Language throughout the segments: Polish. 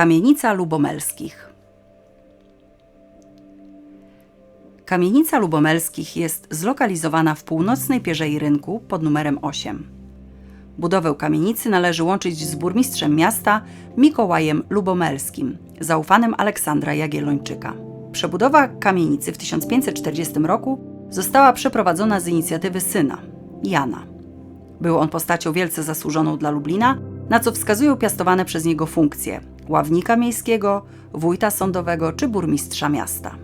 Kamienica Lubomelskich. Kamienica Lubomelskich jest zlokalizowana w północnej pierzei rynku pod numerem 8. Budowę kamienicy należy łączyć z burmistrzem miasta Mikołajem Lubomelskim, zaufanym Aleksandra Jagiellończyka. Przebudowa kamienicy w 1540 roku została przeprowadzona z inicjatywy syna, Jana. Był on postacią wielce zasłużoną dla Lublina, na co wskazują piastowane przez niego funkcje ławnika miejskiego, wójta sądowego czy burmistrza miasta.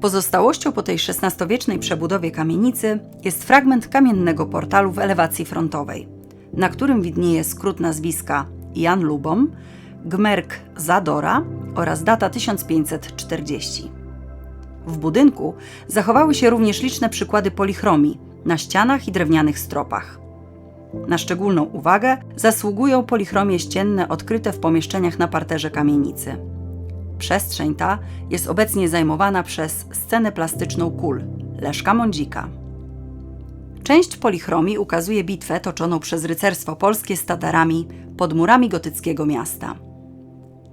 Pozostałością po tej XVI-wiecznej przebudowie kamienicy jest fragment kamiennego portalu w elewacji frontowej, na którym widnieje skrót nazwiska Jan Lubom, Gmerk Zadora oraz data 1540. W budynku zachowały się również liczne przykłady polichromii na ścianach i drewnianych stropach. Na szczególną uwagę zasługują polichromie ścienne odkryte w pomieszczeniach na parterze kamienicy. Przestrzeń ta jest obecnie zajmowana przez scenę plastyczną kul Leszka Mądzika. Część polichromii ukazuje bitwę toczoną przez rycerstwo polskie z Tatarami pod murami gotyckiego miasta.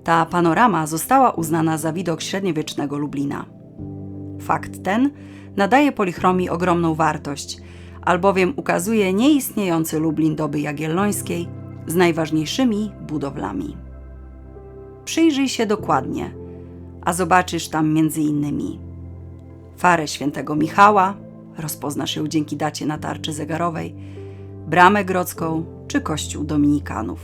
Ta panorama została uznana za widok średniowiecznego Lublina. Fakt ten nadaje polichromii ogromną wartość, albowiem ukazuje nieistniejący Lublin doby jagiellońskiej z najważniejszymi budowlami. Przyjrzyj się dokładnie, a zobaczysz tam między innymi farę świętego Michała, rozpoznasz ją dzięki dacie na tarczy zegarowej, bramę grodzką czy kościół dominikanów.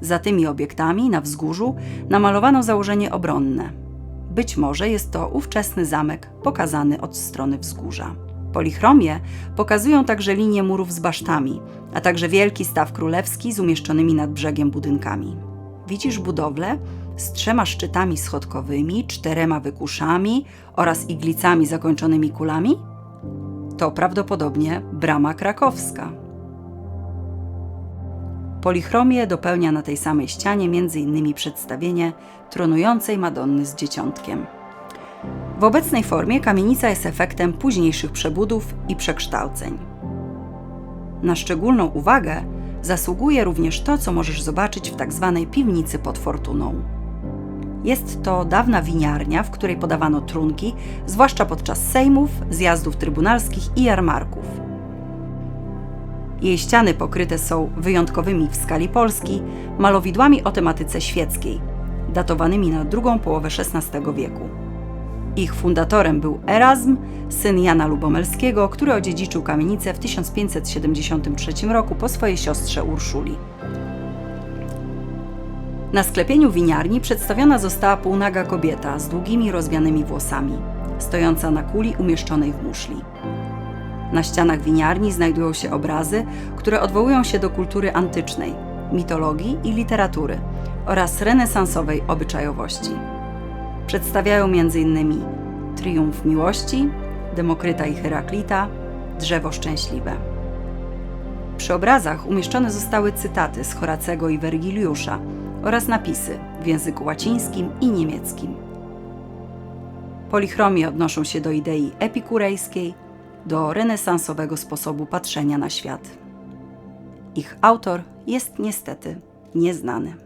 Za tymi obiektami na wzgórzu namalowano założenie obronne. Być może jest to ówczesny zamek pokazany od strony wzgórza. Polichromie pokazują także linie murów z basztami, a także wielki staw królewski z umieszczonymi nad brzegiem budynkami. Widzisz budowlę z trzema szczytami schodkowymi, czterema wykuszami oraz iglicami zakończonymi kulami? To prawdopodobnie brama krakowska. Polichromię dopełnia na tej samej ścianie m.in. przedstawienie tronującej Madonny z dzieciątkiem. W obecnej formie kamienica jest efektem późniejszych przebudów i przekształceń. Na szczególną uwagę zasługuje również to, co możesz zobaczyć w tzw. Tak piwnicy pod fortuną. Jest to dawna winiarnia, w której podawano trunki, zwłaszcza podczas sejmów, zjazdów trybunalskich i jarmarków. Jej ściany pokryte są wyjątkowymi w skali Polski malowidłami o tematyce świeckiej, datowanymi na drugą połowę XVI wieku. Ich fundatorem był Erasm, syn Jana Lubomelskiego, który odziedziczył kamienicę w 1573 roku po swojej siostrze Urszuli. Na sklepieniu winiarni przedstawiona została półnaga kobieta z długimi rozwianymi włosami, stojąca na kuli umieszczonej w muszli. Na ścianach winiarni znajdują się obrazy, które odwołują się do kultury antycznej, mitologii i literatury oraz renesansowej obyczajowości. Przedstawiają m.in. Triumf Miłości, Demokryta i Heraklita, Drzewo Szczęśliwe. Przy obrazach umieszczone zostały cytaty z Horacego i Wergiliusza oraz napisy w języku łacińskim i niemieckim. Polichromie odnoszą się do idei epikurejskiej, do renesansowego sposobu patrzenia na świat. Ich autor jest niestety nieznany.